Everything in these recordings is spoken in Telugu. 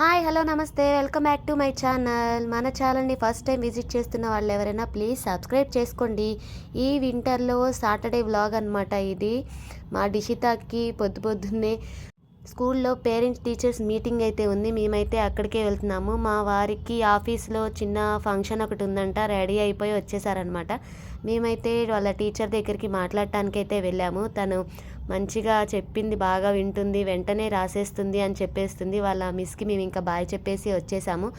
హాయ్ హలో నమస్తే. Welcome back to my channel. మన ఛానల్ని ఫస్ట్ టైం విజిట్ చేస్తున్న వాళ్ళు ఎవరైనా ప్లీజ్ సబ్స్క్రైబ్ చేసుకోండి. ఈ వింటర్లో సాటర్డే వ్లాగ్ అనమాట ఇది. మా డిషితాకి పొద్దు పొద్దున్నే స్కూల్లో పేరెంట్స్ టీచర్స్ మీటింగ్ అయితే ఉంది. మేమైతే అక్కడికే వెళ్తున్నాము. మా వారికి ఆఫీస్లో చిన్న ఫంక్షన్ ఒకటి ఉందంట. రెడీ అయిపోయి వచ్చేసారనమాట మేమైతే వాళ్ళ టీచర్ దగ్గరికి మాట్లాడటానికి అయితే వెళ్ళాము. తను మంచిగా చెప్పింది బాగా వింటుంది వెంటనే రాసేస్తుంది అని చెప్పేస్తుంది. వాళ్ళ మిస్కి మేము ఇంకా బాయ్ చెప్పేసి వచ్చేసాము.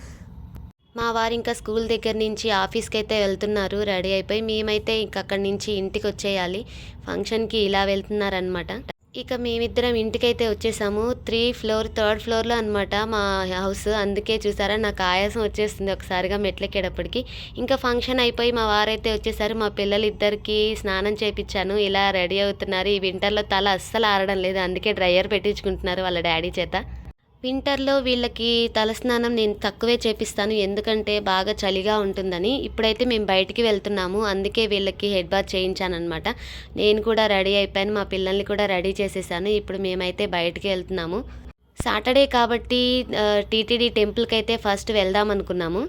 మా వారు ఇంకా స్కూల్ దగ్గర నుంచి ఆఫీస్కి అయితే వెళ్తున్నారు. రెడీ అయిపోయి మేమైతే ఇంక అక్కడి నుంచి ఇంటికి వచ్చేయాలి. ఫంక్షన్కి ఇలా వెళ్తున్నారనమాట ఇక మేమిద్దరం ఇంటికైతే వచ్చేసాము. త్రీ ఫ్లోర్ థర్డ్ ఫ్లోర్లో అనమాట మా హౌస్. అందుకే చూసారా నాకు ఆయాసం వచ్చేస్తుంది ఒకసారిగా మెట్లెక్కేటప్పటికి. ఇంకా ఫంక్షన్ అయిపోయి మా వారైతే వచ్చేసారు. మా పిల్లలిద్దరికి స్నానం చేయించాను ఇలా రెడీ అవుతున్నారు. ఈ వింటర్లో తల అస్సలు ఆరడం లేదు. అందుకే డ్రైయర్ పెట్టించుకుంటున్నారు వాళ్ళ డాడీ చేత. వింటర్లో వీళ్ళకి తలస్నానం నేను తక్కువే చేపిస్తాను ఎందుకంటే బాగా చలిగా ఉంటుందని. ఇప్పుడైతే మేము బయటికి వెళ్తున్నాము అందుకే వీళ్ళకి హెడ్ బాత్ చేయించానమాట నేను కూడా రెడీ అయిపోయాను మా పిల్లల్ని కూడా రెడీ చేసేసాను ఇప్పుడు మేమైతే బయటికి వెళ్తున్నాము. సాటర్డే కాబట్టి టీటీడీ టెంపుల్కి అయితే ఫస్ట్ వెళ్దాం అనుకున్నాము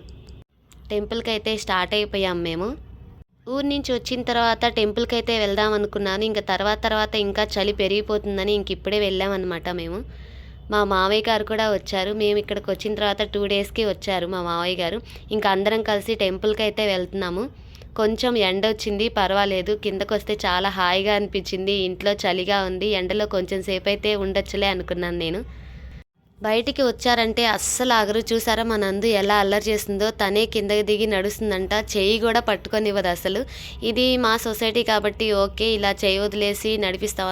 టెంపుల్కి అయితే స్టార్ట్ అయిపోయాం మేము. ఊరు నుంచి వచ్చిన తర్వాత టెంపుల్కి అయితే వెళ్దాం అనుకున్నాను ఇంకా తర్వాత తర్వాత ఇంకా చలి పెరిగిపోతుందని ఇంక ఇప్పుడే వెళ్ళామన్నమాట మేము. మా మావయ్య గారు కూడా వచ్చారు. మేము ఇక్కడికి వచ్చిన తర్వాత టూ డేస్కి వచ్చారు మా మావయ్య గారు. ఇంకా అందరం కలిసి టెంపుల్కి అయితే వెళ్తున్నాము. కొంచెం ఎండ వచ్చింది పర్వాలేదు. కిందకు వస్తే చాలా హాయిగా అనిపించింది. ఇంట్లో చలిగా ఉంది. ఎండలో కొంచెం సేపు అయితే ఉండొచ్చులే అనుకున్నాను నేను. బయటికి వచ్చారంటే అస్సలు ఆగరు. చూసారా మా నందు ఎలా అల్లరి చేస్తుందో. తనే కిందకి దిగి నడుస్తుందంట. చెయ్యి కూడా పట్టుకొనివ్వదు అసలు. ఇది మా సొసైటీ కాబట్టి ఓకే ఇలా చేయి వదిలేసి నడిపిస్తాం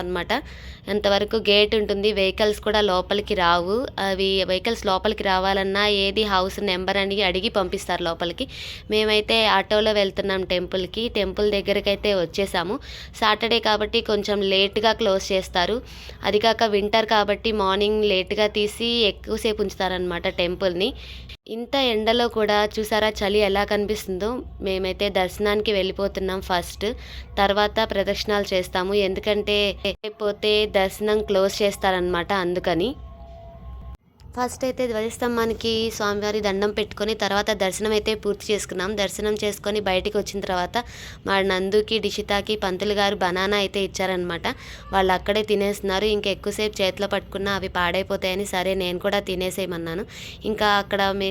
అంతవరకు ఎంతవరకు గేట్ ఉంటుంది వెహికల్స్ కూడా లోపలికి రావు. అవి వెహికల్స్ లోపలికి రావాలన్నా ఏది హౌస్ నెంబర్ అని అడిగి పంపిస్తారు లోపలికి. మేమైతే ఆటోలో వెళ్తున్నాం టెంపుల్కి. టెంపుల్ దగ్గరికి అయితే వచ్చేసాము. సాటర్డే కాబట్టి కొంచెం లేట్గా క్లోజ్ చేస్తారు. అది కాక వింటర్ కాబట్టి మార్నింగ్ లేట్గా తీసి ఎక్కువసేపు ఉంచుతారనమాట టెంపుల్ని. ఇంత ఎండలో కూడా చూసారా చలి ఎలా కనిపిస్తుందో? మేమైతే దర్శనానికి వెళ్ళిపోతున్నాం ఫస్ట్. తర్వాత ప్రదక్షిణాలు చేస్తాము. ఎందుకంటే పోతే దర్శనం క్లోజ్ చేస్తారనమాట అందుకని. ఫస్ట్ అయితే ధ్వజస్తంభానికి స్వామివారి దండం పెట్టుకొని తర్వాత దర్శనం అయితే పూర్తి చేసుకున్నాం. దర్శనం చేసుకొని బయటికి వచ్చిన తర్వాత మా నందుకి డిషితాకి పంతులు గారు బనానా అయితే ఇచ్చారనమాట వాళ్ళు అక్కడే తినేస్తున్నారు. ఇంకా ఎక్కువసేపు చేతిలో పట్టుకున్నా అవి పాడైపోతాయని సరే నేను కూడా తినేసేయమన్నాను. ఇంకా అక్కడ మీ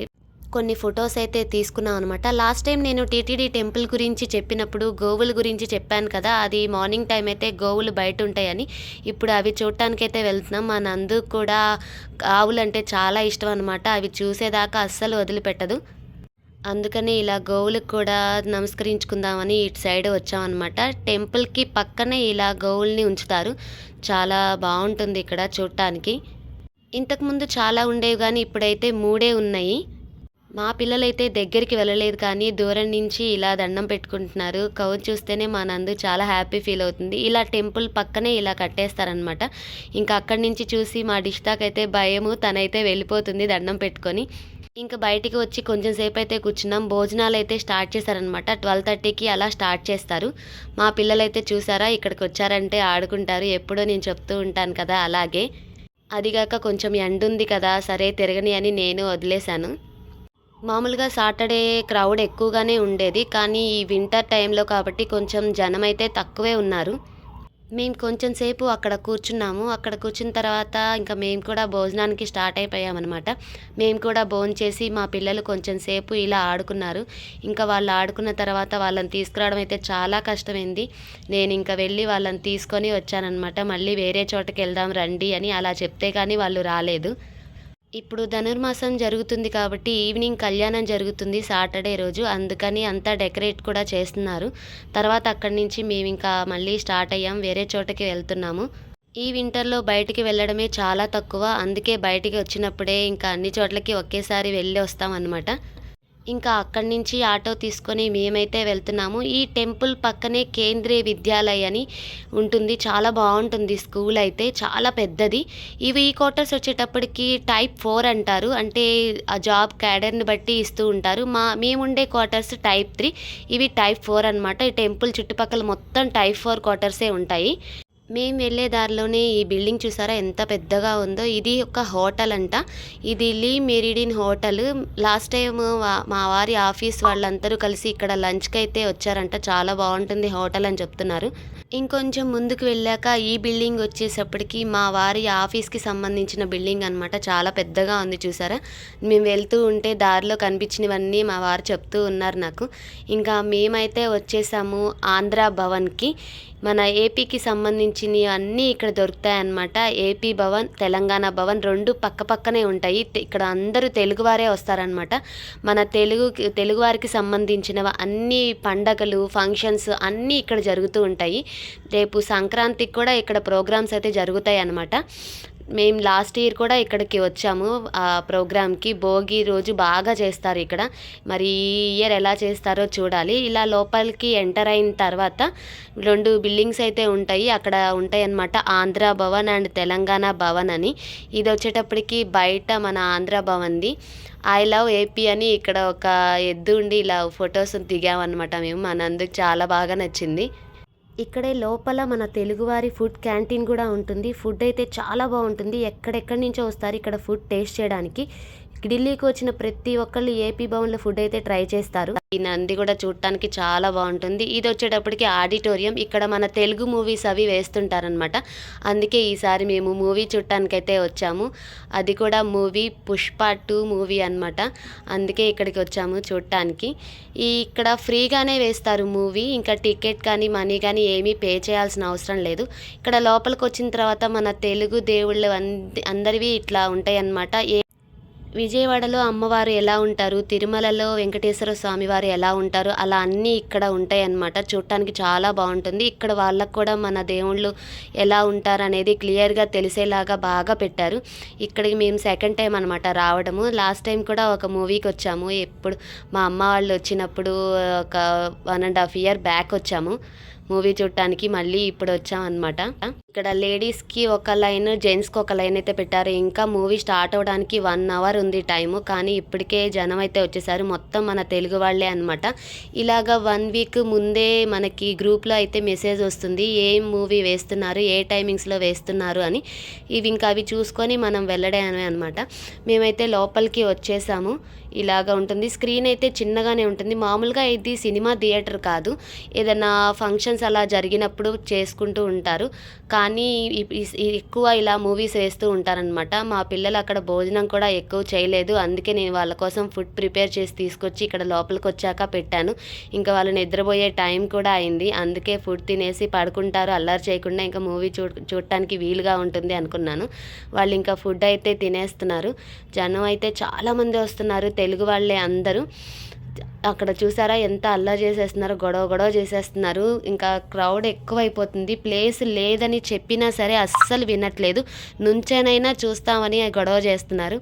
కొన్ని ఫొటోస్ అయితే తీసుకున్నాం అనమాట లాస్ట్ టైం నేను టీటీడీ టెంపుల్ గురించి చెప్పినప్పుడు గోవుల గురించి చెప్పాను కదా అది మార్నింగ్ టైం అయితే గోవులు బయట ఉంటాయని. ఇప్పుడు అవి చూడటానికైతే వెళ్తున్నాం. మా నందు కూడా ఆవులు అంటే చాలా ఇష్టం అనమాట అవి చూసేదాకా అస్సలు వదిలిపెట్టదు. అందుకని ఇలా గోవులకు కూడా నమస్కరించుకుందామని ఇటు సైడ్ వచ్చామన్నమాట టెంపుల్కి పక్కనే ఇలా గోవుల్ని ఉంచుతారు. చాలా బాగుంటుంది ఇక్కడ చూడటానికి. ఇంతకుముందు చాలా ఉండేవి కానీ ఇప్పుడైతే మూడే ఉన్నాయి. మా పిల్లలైతే దగ్గరికి వెళ్ళలేదు కానీ దూరం నుంచి ఇలా దండం పెట్టుకుంటున్నారు. కవర్ చూస్తేనే మా నందు చాలా హ్యాపీ ఫీల్ అవుతుంది. ఇలా టెంపుల్ పక్కనే ఇలా కట్టేస్తారనమాట ఇంకా అక్కడి నుంచి చూసి మా డిష్టాక్ అయితే భయము తనైతే వెళ్ళిపోతుంది దండం పెట్టుకొని. ఇంకా బయటికి వచ్చి కొంచెం సేపు అయితే కూర్చున్నాం. భోజనాలు అయితే స్టార్ట్ చేశారనమాట ట్వెల్వ్ థర్టీకి అలా స్టార్ట్ చేస్తారు. మా పిల్లలైతే చూసారా ఇక్కడికి వచ్చారంటే ఆడుకుంటారు. ఎప్పుడో నేను చెప్తూ ఉంటాను కదా అలాగే. అదిగాక కొంచెం ఎండుంది కదా సరే తిరగని అని నేను వదిలేశాను. మామూలుగా సాటర్డే క్రౌడ్ ఎక్కువగానే ఉండేది కానీ ఈ వింటర్ టైంలో కాబట్టి కొంచెం జనం అయితే తక్కువే ఉన్నారు. మేము కొంచెం సేపు అక్కడ కూర్చున్నాము. అక్కడ కూర్చున్న తర్వాత ఇంకా మేము కూడా భోజనానికి స్టార్ట్ అయిపోయామన్నమాట. మేము కూడా భోజనం చేసి మా పిల్లలు కొంచెం సేపు ఇలా ఆడుకున్నారు. ఇంకా వాళ్ళు ఆడుకున్న తర్వాత వాళ్ళని తీసుకురావడం అయితే చాలా కష్టమైంది. నేను ఇంకా వెళ్ళి వాళ్ళని తీసుకొని వచ్చానమాట మళ్ళీ వేరే చోటకి వెళ్దాం రండి అని అలా చెప్తే కానీ వాళ్ళు రాలేదు. ఇప్పుడు ధనుర్మాసం జరుగుతుంది కాబట్టి ఈవినింగ్ కళ్యాణం జరుగుతుంది సాటర్డే రోజు. అందుకని అంతా డెకరేట్ కూడా చేస్తున్నారు. తర్వాత అక్కడి నుంచి మేము ఇంకా మళ్ళీ స్టార్ట్ అయ్యాం. వేరే చోటకి వెళ్తున్నాము. ఈ వింటర్లో బయటికి వెళ్ళడమే చాలా తక్కువ. అందుకే బయటికి వచ్చినప్పుడే ఇంకా అన్ని చోట్లకి ఒకేసారి వెళ్ళి వస్తాం అనమాట ఇంకా అక్కడి నుంచి ఆటో తీసుకొని మేమైతే వెళ్తున్నాము. ఈ టెంపుల్ పక్కనే కేంద్రీయ విద్యాలయ అని ఉంటుంది. చాలా బాగుంటుంది స్కూల్ అయితే. చాలా పెద్దది. ఇవి ఈ క్వార్టర్స్ వచ్చేటప్పటికి టైప్ ఫోర్ అంటారు. అంటే ఆ జాబ్ క్యాడర్ని బట్టి ఇస్తూ ఉంటారు. మా మేముండే క్వార్టర్స్ టైప్ త్రీ. ఇవి టైప్ ఫోర్ అనమాట ఈ టెంపుల్ చుట్టుపక్కల మొత్తం టైప్ ఫోర్ క్వార్టర్సే ఉంటాయి. మేము వెళ్ళే దారిలోనే ఈ బిల్డింగ్ చూసారా? ఎంత పెద్దగా ఉందో. ఇది ఒక హోటల్ అంట. ఇది Le Meridien hotel. Last time మా వారి ఆఫీస్ వాళ్ళందరూ కలిసి ఇక్కడ లంచ్కి అయితే వచ్చారంట. చాలా బాగుంటుంది హోటల్ అని చెప్తున్నారు. ఇంకొంచెం ముందుకు వెళ్ళాక ఈ బిల్డింగ్ వచ్చేసప్పటికి మా వారి ఆఫీస్కి సంబంధించిన బిల్డింగ్ అనమాట చాలా పెద్దగా ఉంది చూసారా? మేము వెళ్తూ ఉంటే దారిలో కనిపించినవన్నీ మా వారు చెప్తూ ఉన్నారు నాకు. ఇంకా మేమైతే వచ్చేసాము ఆంధ్ర భవన్కి. మన ఏపీకి సంబంధించినవి అన్నీ ఇక్కడ దొరుకుతాయి అన్నమాట ఏపీ భవన్ తెలంగాణ భవన్ రెండు పక్క పక్కనే ఉంటాయి. ఇక్కడ అందరూ తెలుగువారే వస్తారనమాట మన తెలుగు తెలుగువారికి సంబంధించిన అన్ని పండగలు ఫంక్షన్స్ అన్నీ ఇక్కడ జరుగుతూ ఉంటాయి. రేపు సంక్రాంతికి కూడా ఇక్కడ ప్రోగ్రామ్స్ అయితే జరుగుతాయి అన్నమాట మేము లాస్ట్ ఇయర్ కూడా ఇక్కడికి వచ్చాము. ఆ ప్రోగ్రామ్కి భోగి రోజు బాగా చేస్తారు ఇక్కడ. మరి ఈ ఇయర్ ఎలా చేస్తారో చూడాలి. ఇలా లోపలికి ఎంటర్ అయిన తర్వాత రెండు బిల్డింగ్స్ అయితే ఉంటాయి. అక్కడ ఉంటాయి అన్నమాట ఆంధ్ర భవన్ అండ్ తెలంగాణ భవన్ అని. ఇది వచ్చేటప్పటికి బయట మన ఆంధ్ర భవన్ది. ఐ లవ్ ఏపీ అని ఇక్కడ ఒక ఎద్దు ఉండి ఇలా ఫొటోస్ దిగామన్నమాట మేము. మనందుకు చాలా బాగా నచ్చింది. ఇక్కడే లోపల మన తెలుగువారి ఫుడ్ క్యాంటీన్ కూడా ఉంటుంది. ఫుడ్ అయితే చాలా బాగుంటుంది. ఎక్కడెక్కడి నుంచో వస్తారు ఇక్కడ ఫుడ్ టేస్ట్ చేయడానికి. ఢిల్లీకి వచ్చిన ప్రతి ఒక్కళ్ళు ఏపీ భవన్లో ఫుడ్ అయితే ట్రై చేస్తారు. ఈ నంది కూడా చూడటానికి చాలా బాగుంటుంది. ఇది వచ్చేటప్పటికి ఆడిటోరియం. ఇక్కడ మన తెలుగు మూవీస్ అవి వేస్తుంటారనమాట అందుకే ఈసారి మేము మూవీ చూడటానికైతే వచ్చాము. అది కూడా మూవీ పుష్ప టూ మూవీ అనమాట అందుకే ఇక్కడికి వచ్చాము చూడటానికి. ఈ ఇక్కడ ఫ్రీగానే వేస్తారు మూవీ. ఇంకా టికెట్ కానీ మనీ కానీ ఏమీ పే చేయాల్సిన అవసరం లేదు. ఇక్కడ లోపలికి వచ్చిన తర్వాత మన తెలుగు దేవుళ్ళు అందరివి ఇట్లా ఉంటాయి అన్నమాట ఏ విజయవాడలో అమ్మవారు ఎలా ఉంటారు? తిరుమలలో వెంకటేశ్వర స్వామివారు ఎలా ఉంటారు? అలా అన్నీ ఇక్కడ ఉంటాయి అన్నమాట చూడటానికి చాలా బాగుంటుంది. ఇక్కడ వాళ్ళకు కూడా మన దేవుళ్ళు ఎలా ఉంటారు అనేది క్లియర్గా తెలిసేలాగా బాగా పెట్టారు. ఇక్కడికి మేము సెకండ్ టైం అనమాట రావడము. లాస్ట్ టైం కూడా ఒక మూవీకి వచ్చాము. ఎప్పుడు మా అమ్మ వాళ్ళు వచ్చినప్పుడు ఒక one and half year back వచ్చాము. మూవీ చూడటానికి మళ్ళీ ఇప్పుడు వచ్చాం అనమాట ఇక్కడ లేడీస్కి ఒక లైన్ జెంట్స్కి ఒక లైన్ అయితే పెట్టారు. ఇంకా మూవీ స్టార్ట్ అవ్వడానికి వన్ అవర్ ఉంది టైము కానీ ఇప్పటికే జనం అయితే వచ్చేసారు. మొత్తం మన తెలుగు వాళ్ళే అనమాట ఇలాగ వన్ వీక్ ముందే మనకి గ్రూప్లో అయితే మెసేజ్ వస్తుంది ఏం మూవీ వేస్తున్నారు ఏ టైమింగ్స్లో వేస్తున్నారు అని. ఇవి ఇంకా అవి చూసుకొని మనం వెళ్ళడమే అనమాట మేమైతే లోపలికి వచ్చేసాము. ఇలాగ ఉంటుంది. స్క్రీన్ అయితే చిన్నగానే ఉంటుంది. మామూలుగా ఇది సినిమా థియేటర్ కాదు. ఏదైనా ఫంక్షన్ ఫంక్షన్స్ అలా జరిగినప్పుడు చేసుకుంటూ ఉంటారు. కానీ ఎక్కువ ఇలా మూవీస్ వేస్తూ ఉంటారనమాట మా పిల్లలు అక్కడ భోజనం కూడా ఎక్కువ చేయలేదు. అందుకే నేను వాళ్ళ కోసం ఫుడ్ ప్రిపేర్ చేసి తీసుకొచ్చి ఇక్కడ లోపలికి వచ్చాక పెట్టాను. ఇంకా వాళ్ళు నిద్రపోయే టైం కూడా అయింది. అందుకే ఫుడ్ తినేసి పడుకుంటారు. అల్లరి చేయకుండా ఇంకా మూవీ చూ చూడటానికి వీలుగా ఉంటుంది అనుకున్నాను. వాళ్ళు ఇంకా ఫుడ్ అయితే తినేస్తున్నారు. జనం అయితే చాలామంది వస్తున్నారు. తెలుగు వాళ్ళే అందరూ. అక్కడ చూసారా ఎంత అల్లా చేసేస్తున్నారు గొడవ గొడవ చేసేస్తున్నారు. ఇంకా క్రౌడ్ ఎక్కువైపోతుంది. ప్లేస్ లేదని చెప్పినా సరే అస్సలు వినట్లేదు. నుంచేనైనా చూస్తామని గొడవ చేస్తున్నారు.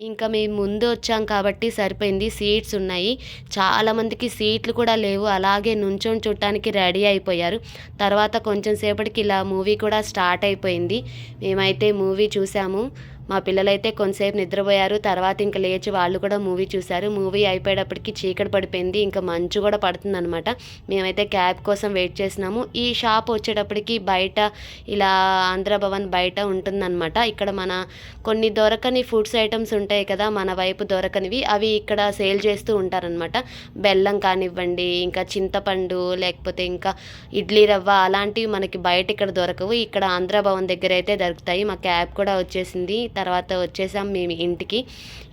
ఇంకా మేము ముందు వచ్చాం కాబట్టి సరిపోయింది. సీట్స్ ఉన్నాయి. చాలామందికి సీట్లు కూడా లేవు. అలాగే నుంచొని చూడటానికి రెడీ అయిపోయారు. తర్వాత కొంచెం సేపటికి ఇలా మూవీ కూడా స్టార్ట్ అయిపోయింది. మేమైతే మూవీ చూసాము. మా పిల్లలైతే కొంతసేపు నిద్రపోయారు. తర్వాత ఇంకా లేచి వాళ్ళు కూడా మూవీ చూశారు. మూవీ అయిపోయేటప్పటికి చీకటి పడిపోయింది. ఇంకా మంచు కూడా పడుతుందనమాట మేమైతే క్యాబ్ కోసం వెయిట్ చేసినాము ఈ షాప్ వచ్చేటప్పటికి బయట ఇలా ఆంధ్ర భవన్ బయట ఉంటుందన్నమాట. ఇక్కడ మన కొన్ని దొరకని ఫుడ్స్ ఐటమ్స్ ఉంటాయి కదా మన వైపు దొరకనివి. అవి ఇక్కడ సేల్ చేస్తూ ఉంటారనమాట బెల్లం కానివ్వండి ఇంకా చింతపండు లేకపోతే ఇంకా ఇడ్లీ రవ్వ అలాంటివి మనకి బయట ఇక్కడ దొరకవు. ఇక్కడ ఆంధ్ర భవన్ దగ్గర అయితే దొరుకుతాయి. మా క్యాబ్ కూడా వచ్చేసింది. తర్వాత వచ్చేసాం మేము ఇంటికి.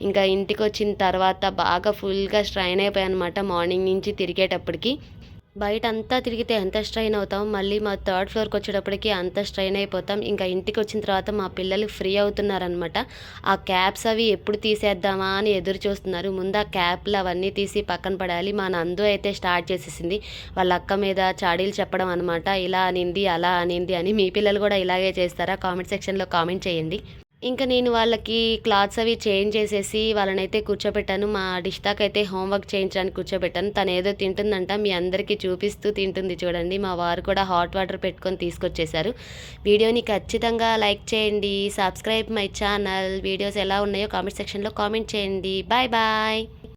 ఇంకా ఇంటికి వచ్చిన తర్వాత బాగా ఫుల్గా స్ట్రైన్ అయిపోయాయి అనమాట మార్నింగ్ నుంచి తిరిగేటప్పటికి. బయట అంతా తిరిగితే ఎంత స్ట్రైన్ అవుతాం? మళ్ళీ మా థర్డ్ ఫ్లోర్కి వచ్చేటప్పటికి అంత స్ట్రైన్ అయిపోతాం. ఇంకా ఇంటికి వచ్చిన తర్వాత మా పిల్లలు ఫ్రీ అవుతున్నారనమాట ఆ క్యాప్స్ అవి ఎప్పుడు తీసేద్దామా అని ఎదురు చూస్తున్నారు. ముందు ఆ క్యాప్లు అవన్నీ తీసి పక్కన పడాలి. మా నందు అయితే స్టార్ట్ చేసేసింది. వాళ్ళ అక్క మీద చాడీలు చెప్పడం అనమాట ఇలా అనింది అలా అనింది అని. మీ పిల్లలు కూడా ఇలాగే చేస్తారా? కామెంట్ సెక్షన్లో కామెంట్ చేయండి. ఇంకా నేను వాళ్ళకి క్లాత్స్ అవి చేంజ్ చేసేసి వాళ్ళనైతే కూర్చోబెట్టాను. మా డిష్తాక్ అయితే హోంవర్క్ చేయించడానికి కూర్చోబెట్టాను. తను ఏదో తింటుందంట మీ అందరికీ చూపిస్తూ తింటుంది చూడండి. మా వారు కూడా హాట్ వాటర్ పెట్టుకొని తీసుకొచ్చేసారు వీడియోని ఖచ్చితంగా లైక్ చేయండి సబ్స్క్రైబ్ మై ఛానల్. వీడియోస్ ఎలా ఉన్నాయో కామెంట్ సెక్షన్లో కామెంట్ చేయండి. Bye bye.